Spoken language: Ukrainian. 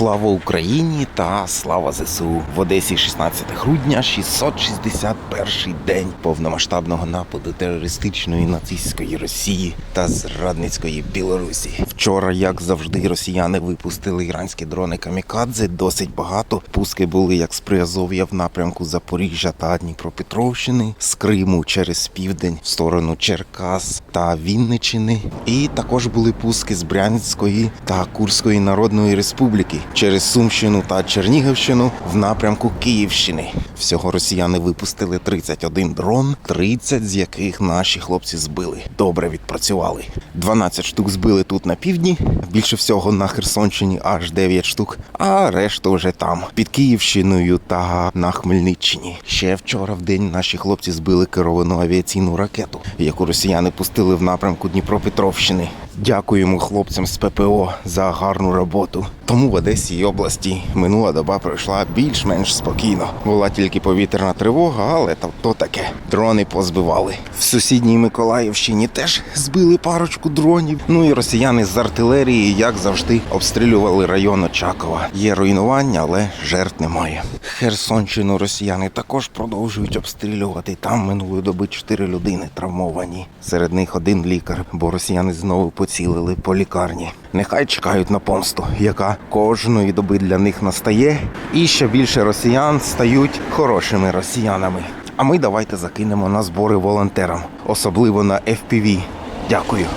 Слава Україні та слава ЗСУ в Одесі 16 грудня, 661 день повномасштабного нападу терористичної нацистської Росії та зрадницької Білорусі. Вчора, як завжди, росіяни випустили іранські дрони камікадзе. Досить багато. Пуски були як з Приазов'я в напрямку Запоріжжя та Дніпропетровщини, з Криму через південь в сторону Черкас та Вінничини. І також були пуски з Брянської та Курської Народної Республіки через Сумщину та Чернігівщину в напрямку Київщини. Всього росіяни випустили 31 дрон, 30 з яких наші хлопці збили. Добре відпрацювали. 12 штук збили тут на півдні, більше всього на Херсонщині аж 9 штук, а решта вже там під Київщиною та на Хмельниччині. Ще вчора в день наші хлопці збили керовану авіаційну ракету, яку росіяни пустили в напрямку Дніпропетровщини. Дякуємо хлопцям з ППО за гарну роботу. Тому в Одесі області минула доба пройшла більш-менш спокійно. Була тільки повітряна тривога, але то, то таке. Дрони позбивали. В сусідній Миколаївщині теж збили парочку дронів. Ну і росіяни з артилерії, як завжди, обстрілювали район Очакова. Є руйнування, але жертв немає. Херсонщину росіяни також продовжують обстрілювати. Там минулої доби чотири людини травмовані. Серед них один лікар, бо росіяни знову поцілили по лікарні. Нехай чекають на помсту, яка кожної доби для них настає. І ще більше росіян стають хорошими росіянами. А ми давайте закинемо на збори волонтерам, особливо на FPV. Дякую.